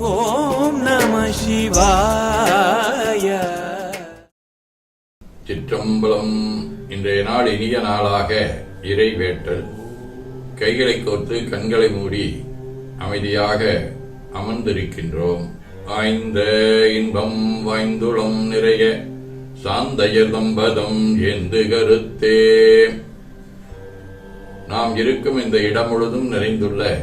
ஓம் நம சிவாய. சிற்றம்பலம் இன்றைய நாள் இனிய நாளாக இறை வேட்டல் கைகளை கோர்த்து கண்களை மூடி அமைதியாக அமர்ந்திருக்கின்றோம். வாய்ந்த இன்பம் வாய்ந்துளம் நிறைய சாந்தையர் தம்பதம் என்று கருத்தே. நாம் இருக்கும் இந்த இடம் முழுதும் நிறைந்துள்ள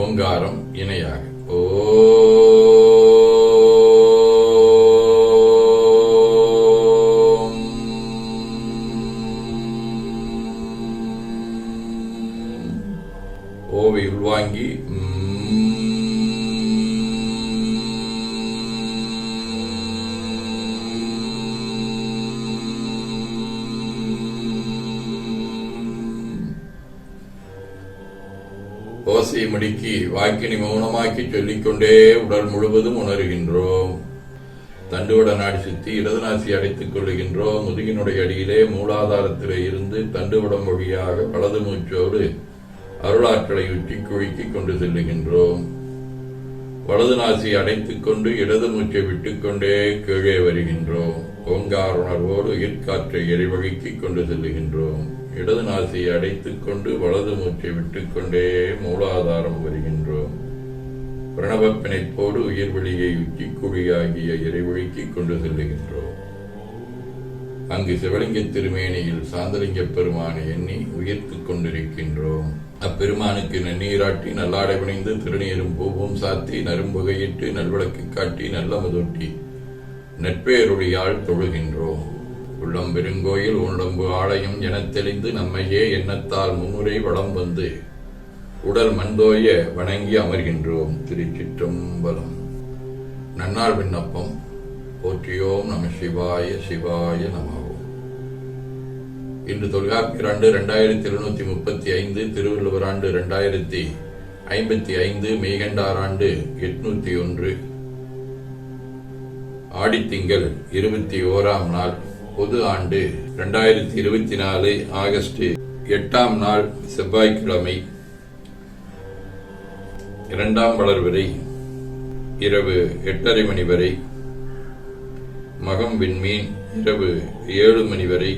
ஓங்காரம் இணையாக. ஓ ஓசையை முடுக்கி வாக்கினை மௌனமாக்கி சொல்லிக்கொண்டே உடல் முழுவதும் உணர்கின்றோம். தண்டுவட நாடி சுத்தி இடது நாசி அடைத்துக் கொள்ளுகின்றோம். முதுகினுடைய அடியிலே மூலாதாரத்திலே இருந்து தண்டுவடம் வழியாக வலது மூச்சோடு அருளாற்றலை உற்றி குழுக்கிக் கொண்டு செல்லுகின்றோம். வலது நாசி அடைத்துக் கொண்டு இடது மூச்சை விட்டுக்கொண்டே கீழே வருகின்றோம். ஓங்கார் உணர்வோடு உயிர்காற்றை எரிவழுக்கிக் கொண்டு செல்லுகின்றோம். இடது நாசியை அடைத்துக் கொண்டு வலது மூச்சை விட்டுக்கொண்டே மூலாதாரம் வருகின்றோம். பிரணவ பிணைப்போடு உயிர் வெளியை உச்சிக்குழியாகிய இறைவழிக்கு கொண்டு செல்லுகின்றோம். அங்கு சிவலிங்க திருமேனியில் சாந்தலிங்க பெருமானை எண்ணி உயிர்த்துக் கொண்டிருக்கின்றோம். அப்பெருமானுக்கு நன்னீராட்டி நல்லாடை பிணைந்து திருநீரும் பூவும் சாத்தி நரும்புகையிட்டு நல்விளக்கு காட்டி நல்ல முதொட்டி நட்பேருளியால் தொழுகின்றோம். உள்ளம் பெருங்கோயில் உடம்பு ஆலயம் எனத் தெளிந்து நம்மையே எண்ணத்தால் முன்னுரை வளம் வந்து உடல் மண்தோய வணங்கி அமர்கின்றோம் திருச்சிற்றம்பலம். நன்னாள் விண்ணப்பம். போற்றியோம் நம சிவாய சிவாய நமவோம் இன்று தொல்காப்பியர் ஆண்டு இரண்டாயிரத்தி எழுநூத்தி முப்பத்தி ஐந்து திருவள்ளுவர் ஆண்டு இரண்டாயிரத்தி ஐம்பத்தி ஐந்து மெய்கண்டார் ஆண்டு எட்நூத்தி ஒன்று. ஆடித்திங்கள் இருபத்தி ஓராம் நாள். பொது ஆண்டு இரண்டாயிரத்தி இருபத்தி நாலு ஆகஸ்ட் எட்டாம் நாள் செவ்வாய்க்கிழமை இரண்டாம் வளர் வரை இரவு எட்டரை மணி வரை மகம் விண்மீன் இரவு ஏழு மணி வரை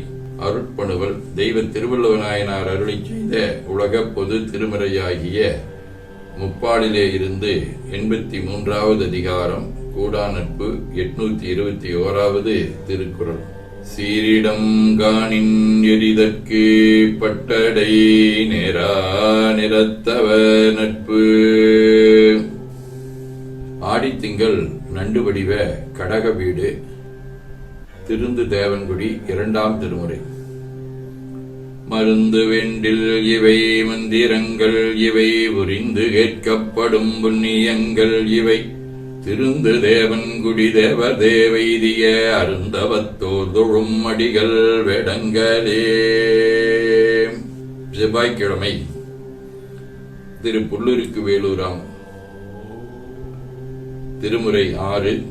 அருட்பணுவல் தெய்வ திருவள்ளுவநாயனார் அருளி செய்த உலக பொது திருமறையாகிய முப்பாடிலே இருந்து எண்பத்தி மூன்றாவது அதிகாரம் கூடா நட்பு எட்நூத்தி இருபத்தி ஓராவது திருக்குறள். சீரிடம் காணின் எரிதற்கு பட்டடை நேரா நிறத்தவ நட்பு. ஆடித்திங்கள் நண்டு வடிவ கடக வீடு திருந்து தேவன்குடி இரண்டாம் திருமுறை. மருந்து வெண்டில் இவை மந்திரங்கள் இவை புரிந்து கேட்கப்படும் புண்ணியங்கள் இவை திருந்து தேவன்குடி தேவ தேவைதிய அருந்தவத்தோர் தொழும் அடிகள் வேடங்களே. செவ்வாய்க்கிழமை திரு புல்லூருக்கு வேலூராம். திருமுறை ஆறு.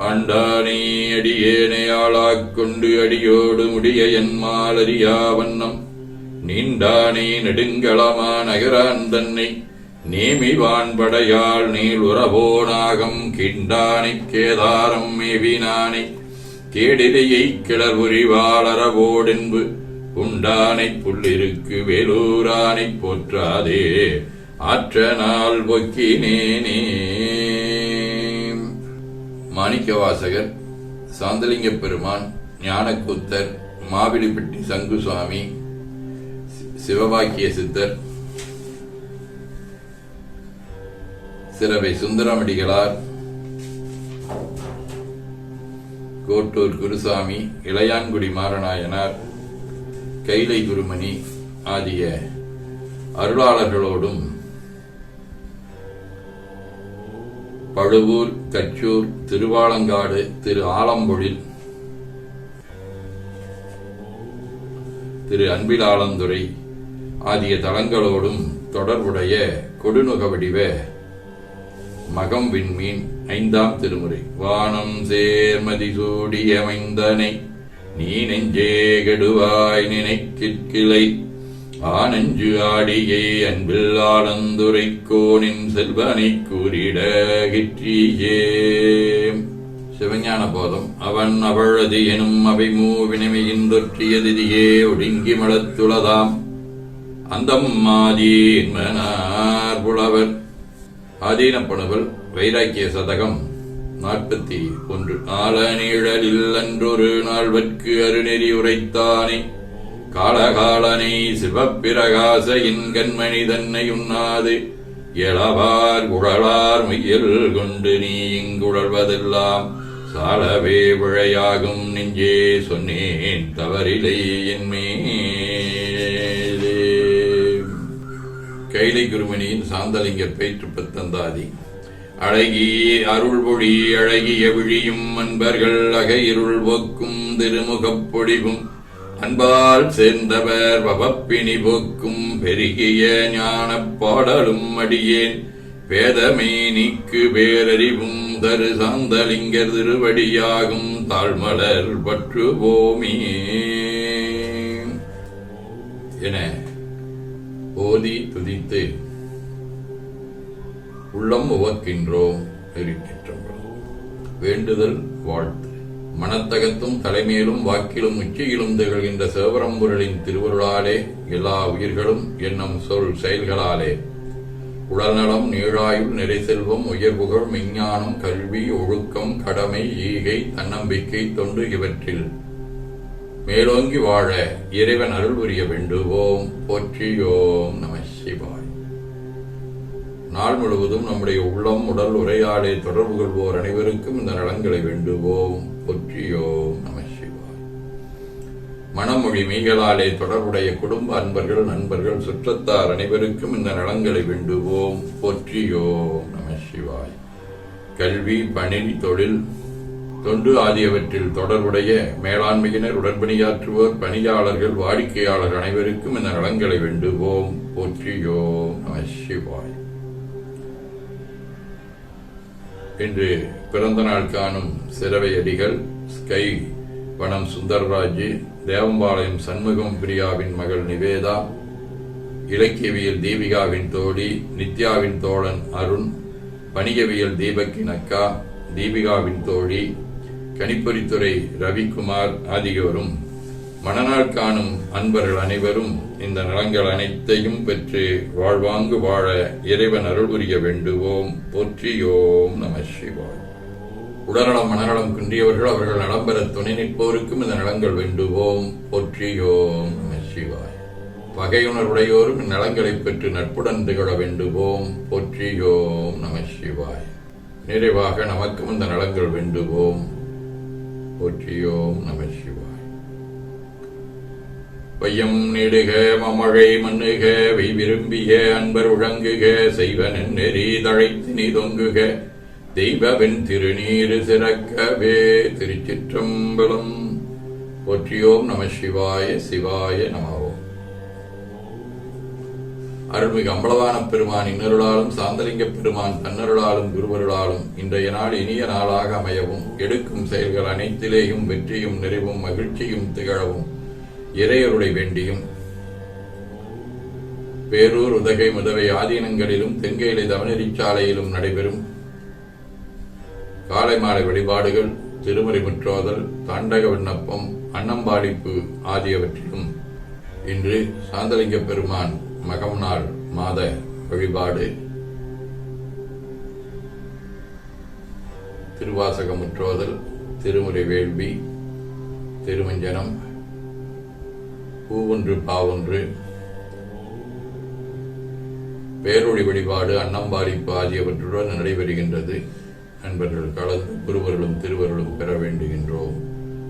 ஆண்டானே அடியேனை ஆளாக் கொண்டு அடியோடு முடிய என் மாலரியா வண்ணம். நீண்டானே நெடுங்களமா நகரான் தன்னை நேமிவான் படையாள் நீள் உறவோனாகம் கிண்டானை கேதாரம் மேவினானை கேடிலையை கிளர் உரிவாளரவோடென்பு உண்டானை புள்ளிருக்கு வேலூரானை போற்றாதே ஆற்ற நாள் பொக்கினேனே. மாணிக்கவாசகர் சாந்தலிங்க பெருமான் ஞானக்கூத்தர் மாவிலிப்பட்டி சங்குசுவாமி சி- சிவபாக்கிய சித்தர் சிறவை சுந்தரமடிகளார் கோட்டூர் குருசாமி இளையான்குடி மாரநாயனார் கைலை குருமணி ஆகிய அருளாளர்களோடும் பழுவூர் தச்சூர் திருவாலங்காடு திரு ஆலம்பொழில் திரு அன்பிலாளந்துறை ஆகிய தலங்களோடும் தொடர்புடைய கொடுநுக வடிவ மகம் விண்மீன் ஐந்தாம் திருமுறை. வானம் சேர்மதி சூடியமைந்தனை நீ நெஞ்சே கெடுவாய் நினைக்கிற்கிளை ஆனஞ்சு ஆடியை அன்பில் ஆனந்துரைக்கோனின் செல்வனை கூறிட கிற்றியே. சிவஞான போதம் அவன் அவளது எனும் அவை மூவினமையின்றொற்றியதிதியே ஒடுங்கி மலத்துளதாம் அந்தம் ஆதீன்மனார் புலவர் ஆதீனப்படுவல் வைராக்கிய சதகம் நாற்பத்தி ஒன்று. ஆலநிழலில் அன்றொரு நாள்வற்கு அருநெறி உரைத்தானே. காலகாலனை சிவப்பிரகாச இன்கண்மணி தன்னை உண்ணாது. இளவார் குழலார் மையல் கொண்டு நீ இங்குழல்வதெல்லாம். சாலவே விழையாகும் நெஞ்சே சொன்னேன் தவறிலை என்மே கைலை குருமணியின் சாந்தலிங்க பேற்று பத்தந்தாதி அழகி அருள்பொழி அழகிய விழியும் அன்பர்கள் அகையிருள் போக்கும் திருமுகப் பொழிவும். அன்பால் சேர்ந்தவர் வவப்பினி போக்கும் பெருகிய ஞானப் பாடலும் அடியேன். வேதமே நீக்கு பேரறிவும் தரு சாந்தலிங்கர் திருவடியாகும் தாழ்மலர் பற்றுவோமே. என ஓதி துதித்து உள்ளம் உவக்கின்றோம் வேண்டுதல் வாழ்த்து. மனத்தகத்தும் தலைமையிலும் வாக்கிலும் உச்சியிலும் திகழ்கின்ற சிவபரம்பொருளின் திருவருளாலே எல்லா உயிர்களும் என்னும் சொல் செயல்களாலே. உடல்நலம் நீழாயுள் நிறை செல்வம் உயர்வுகள் விஞ்ஞானம் கல்வி ஒழுக்கம் கடமை ஈகை தன்னம்பிக்கை தொண்டு இவற்றில். மேலோங்கி வாழ இறைவன் அருள் புரிய வேண்டுவோம். போற்றியோம் நம சிவாய். நாள் முழுவதும் நம்முடைய உள்ளம் உடல் உரையாடை தொடர்பு கொள்வோர் அனைவருக்கும் இந்த நலன்களை வேண்டுவோம். போற்றியோம் நம சிவாய். மனமொழி மீகளாலே தொடர்புடைய குடும்ப அன்பர்கள் நண்பர்கள் சுற்றத்தார் அனைவருக்கும் இந்த நலன்களை வேண்டுவோம். போற்றியோம் நம சிவாய். கல்வி பணி தொழில் தொண்டு ஆகியவற்றில் தொடர்புடைய மேலாண்மையினர் உடன்பணியாற்றுவோர் பணியாளர்கள் வாடிக்கையாளர் அனைவருக்கும் இந்த நலன்களை வேண்டுவோம். போற்றியோம் நம சிவாய். இன்று பிறந்த நாள் காணும் சிறவை அடிகள் ஸ்கை வனம் சுந்தர்ராஜ் தேவம்பாளையம் சண்முகம் பிரியாவின் மகள் நிவேதா இலக்கியவியல் தீபிகாவின் தோழி நித்யாவின் தோழன் அருண் வணிகவியல் தீபக்கின் அக்கா தீபிகாவின் தோழி கணிப்பொறித்துறை ரவிக்குமார் ஆகியோரும் மணநாள் காணும் அன்பர்கள் அனைவரும் இந்த நலங்கள் அனைத்தையும் பெற்று வாழ்வாங்கு வாழ இறைவன் அருள் புரிய வேண்டுவோம். போற்றியோம் நம சிவாய். உடல்நலம் மனநலம் குன்றியவர்கள் அவர்கள் நலம் பெற துணை நிற்போருக்கும் இந்த நலங்கள் வேண்டுவோம். போற்றியோம் நம சிவாய். பகையுணர்வுடையோரும் இந்நலங்களை பெற்று நட்புடன் திகழ வேண்டுவோம். போற்றியோம் நம சிவாய். நிறைவாக நமக்கும் இந்த நலங்கள் வேண்டுவோம். போற்றியோம் நம சிவாய். வையம் நெடுக மமழை மண்ணுக வை விரும்பிய அன்பர் உழங்குக செய்வனன் நெறி தழைத்து நீ தொங்குக. தெய்வவன் திருநீரு சிறக்கவே திருச்சிற்றம்பலம். போற்றியோம் நம சிவாய சிவாய நமவோம் அருள்மிகு அம்பலவான பெருமான் இன்னருளாலும் சாந்தலிங்க பெருமான் தன்னருளாலும் குருவருளாலும் இன்றைய நாள் இனிய நாளாக அமையவும் எடுக்கும் செயல்கள் அனைத்திலேயும் வெற்றியும் நிறைவும் மகிழ்ச்சியும் திகழவும். இறையருளை வேண்டியும். பேரூர் உதகை முதவை ஆதீனங்களிலும் தென்கேலை தவனரிச்சாலையிலும் நடைபெறும் காலை மாலை வழிபாடுகள் திருமறை முற்றோதல் தாண்டக விண்ணப்பம் அன்னம்பாடிப்பு ஆகியவற்றிலும் இன்று சாந்தலிங்க பெருமான் மகம் நாள் மாத வழிபாடு. திருவாசக முற்றோதல் திருமுறை வேள்வி திருமஞ்சனம் பூவொன்று பாவொன்று. பேரொழி வழிபாடு அன்னம்பாடிப்பு ஆகியவற்றுடன் நடைபெறுகின்றது. நண்பர்கள் கலந்து குருவர்களும் திருவர்களும் பெற வேண்டுகின்றோம்.